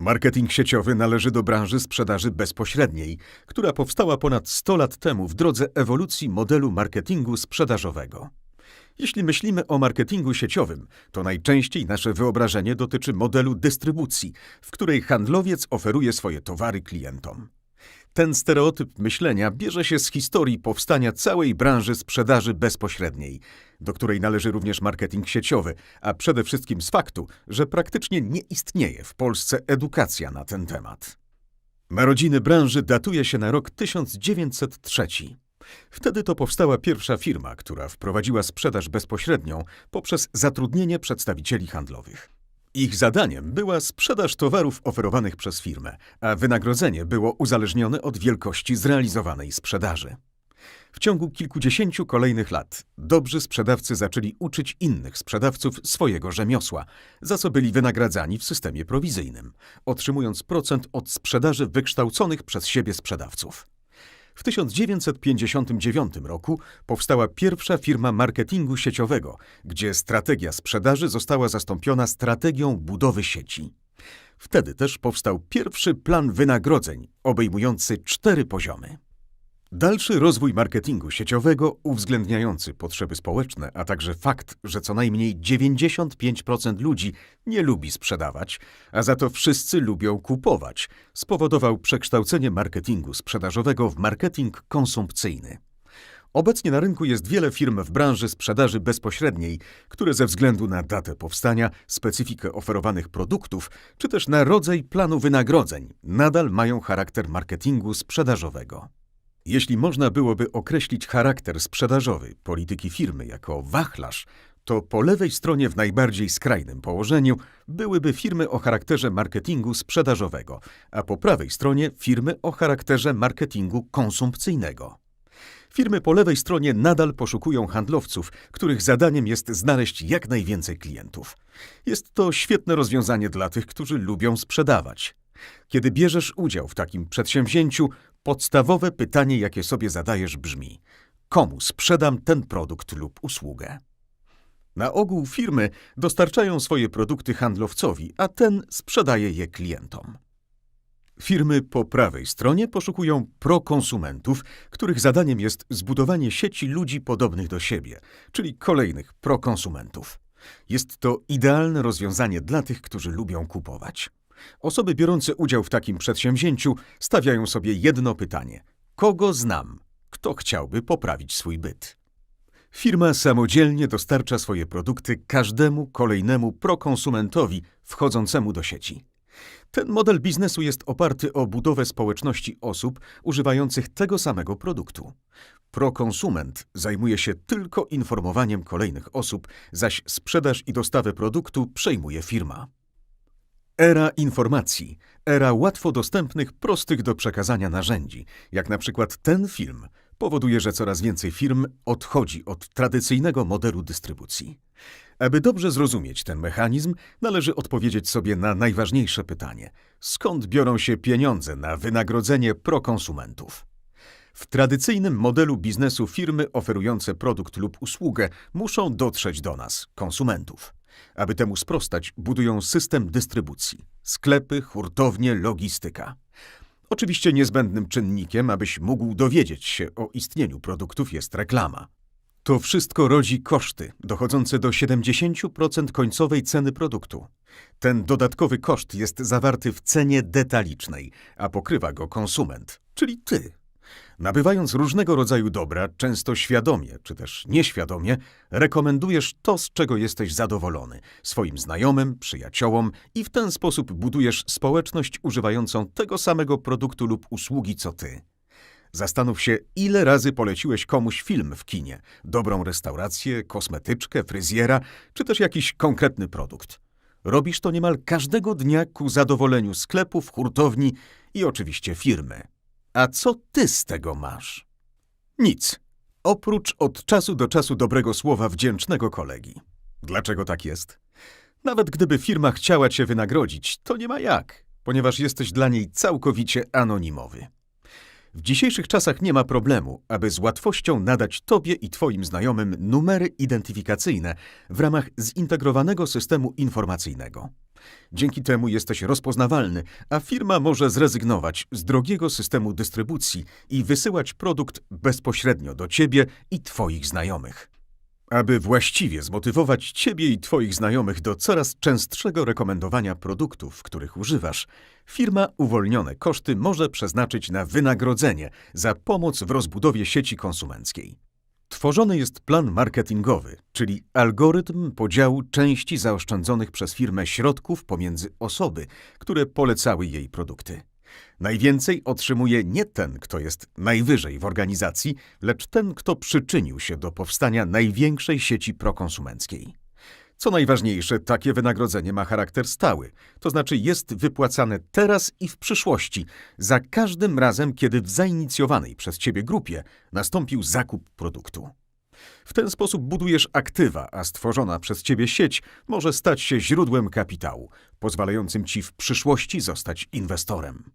Marketing sieciowy należy do branży sprzedaży bezpośredniej, która powstała ponad 100 lat temu w drodze ewolucji modelu marketingu sprzedażowego. Jeśli myślimy o marketingu sieciowym, to najczęściej nasze wyobrażenie dotyczy modelu dystrybucji, w której handlowiec oferuje swoje towary klientom. Ten stereotyp myślenia bierze się z historii powstania całej branży sprzedaży bezpośredniej, do której należy również marketing sieciowy, a przede wszystkim z faktu, że praktycznie nie istnieje w Polsce edukacja na ten temat. Narodziny branży datuje się na rok 1903. Wtedy to powstała pierwsza firma, która wprowadziła sprzedaż bezpośrednią poprzez zatrudnienie przedstawicieli handlowych. Ich zadaniem była sprzedaż towarów oferowanych przez firmę, a wynagrodzenie było uzależnione od wielkości zrealizowanej sprzedaży. W ciągu kilkudziesięciu kolejnych lat dobrzy sprzedawcy zaczęli uczyć innych sprzedawców swojego rzemiosła, za co byli wynagradzani w systemie prowizyjnym, otrzymując procent od sprzedaży wykształconych przez siebie sprzedawców. W 1959 roku powstała pierwsza firma marketingu sieciowego, gdzie strategia sprzedaży została zastąpiona strategią budowy sieci. Wtedy też powstał pierwszy plan wynagrodzeń, obejmujący cztery poziomy. Dalszy rozwój marketingu sieciowego, uwzględniający potrzeby społeczne, a także fakt, że co najmniej 95% ludzi nie lubi sprzedawać, a za to wszyscy lubią kupować, spowodował przekształcenie marketingu sprzedażowego w marketing konsumpcyjny. Obecnie na rynku jest wiele firm w branży sprzedaży bezpośredniej, które ze względu na datę powstania, specyfikę oferowanych produktów, czy też na rodzaj planu wynagrodzeń, nadal mają charakter marketingu sprzedażowego. Jeśli można byłoby określić charakter sprzedażowy polityki firmy jako wachlarz, to po lewej stronie w najbardziej skrajnym położeniu byłyby firmy o charakterze marketingu sprzedażowego, a po prawej stronie firmy o charakterze marketingu konsumpcyjnego. Firmy po lewej stronie nadal poszukują handlowców, których zadaniem jest znaleźć jak najwięcej klientów. Jest to świetne rozwiązanie dla tych, którzy lubią sprzedawać. Kiedy bierzesz udział w takim przedsięwzięciu, podstawowe pytanie, jakie sobie zadajesz, brzmi: komu sprzedam ten produkt lub usługę? Na ogół firmy dostarczają swoje produkty handlowcowi, a ten sprzedaje je klientom. Firmy po prawej stronie poszukują prokonsumentów, których zadaniem jest zbudowanie sieci ludzi podobnych do siebie, czyli kolejnych prokonsumentów. Jest to idealne rozwiązanie dla tych, którzy lubią kupować. Osoby biorące udział w takim przedsięwzięciu stawiają sobie jedno pytanie: kogo znam? Kto chciałby poprawić swój byt? Firma samodzielnie dostarcza swoje produkty każdemu kolejnemu prokonsumentowi wchodzącemu do sieci. Ten model biznesu jest oparty o budowę społeczności osób używających tego samego produktu. Prokonsument zajmuje się tylko informowaniem kolejnych osób, zaś sprzedaż i dostawę produktu przejmuje firma. Era informacji, era łatwo dostępnych, prostych do przekazania narzędzi, jak na przykład ten film, powoduje, że coraz więcej firm odchodzi od tradycyjnego modelu dystrybucji. Aby dobrze zrozumieć ten mechanizm, należy odpowiedzieć sobie na najważniejsze pytanie: skąd biorą się pieniądze na wynagrodzenie prokonsumentów? W tradycyjnym modelu biznesu firmy oferujące produkt lub usługę muszą dotrzeć do nas, konsumentów. Aby temu sprostać, budują system dystrybucji sklepy, hurtownie, logistyka. Oczywiście niezbędnym czynnikiem, abyś mógł dowiedzieć się o istnieniu produktów, jest reklama. To wszystko rodzi koszty, dochodzące do 70% końcowej ceny produktu. Ten dodatkowy koszt jest zawarty w cenie detalicznej, a pokrywa go konsument, czyli ty. Nabywając różnego rodzaju dobra, często świadomie czy też nieświadomie, rekomendujesz to, z czego jesteś zadowolony swoim znajomym, przyjaciołom i w ten sposób budujesz społeczność używającą tego samego produktu lub usługi co ty. Zastanów się, ile razy poleciłeś komuś film w kinie, dobrą restaurację, kosmetyczkę, fryzjera, czy też jakiś konkretny produkt. Robisz to niemal każdego dnia ku zadowoleniu sklepów, hurtowni i oczywiście firmy. A co ty z tego masz? Nic. Oprócz od czasu do czasu dobrego słowa wdzięcznego kolegi. Dlaczego tak jest? Nawet gdyby firma chciała cię wynagrodzić, to nie ma jak, ponieważ jesteś dla niej całkowicie anonimowy. W dzisiejszych czasach nie ma problemu, aby z łatwością nadać Tobie i Twoim znajomym numery identyfikacyjne w ramach zintegrowanego systemu informacyjnego. Dzięki temu jesteś rozpoznawalny, a firma może zrezygnować z drogiego systemu dystrybucji i wysyłać produkt bezpośrednio do Ciebie i Twoich znajomych. Aby właściwie zmotywować Ciebie i Twoich znajomych do coraz częstszego rekomendowania produktów, których używasz, firma uwolnione koszty może przeznaczyć na wynagrodzenie za pomoc w rozbudowie sieci konsumenckiej. Tworzony jest plan marketingowy, czyli algorytm podziału części zaoszczędzonych przez firmę środków pomiędzy osoby, które polecały jej produkty. Najwięcej otrzymuje nie ten, kto jest najwyżej w organizacji, lecz ten, kto przyczynił się do powstania największej sieci prokonsumenckiej. Co najważniejsze, takie wynagrodzenie ma charakter stały, to znaczy jest wypłacane teraz i w przyszłości, za każdym razem, kiedy w zainicjowanej przez ciebie grupie nastąpił zakup produktu. W ten sposób budujesz aktywa, a stworzona przez ciebie sieć może stać się źródłem kapitału, pozwalającym ci w przyszłości zostać inwestorem.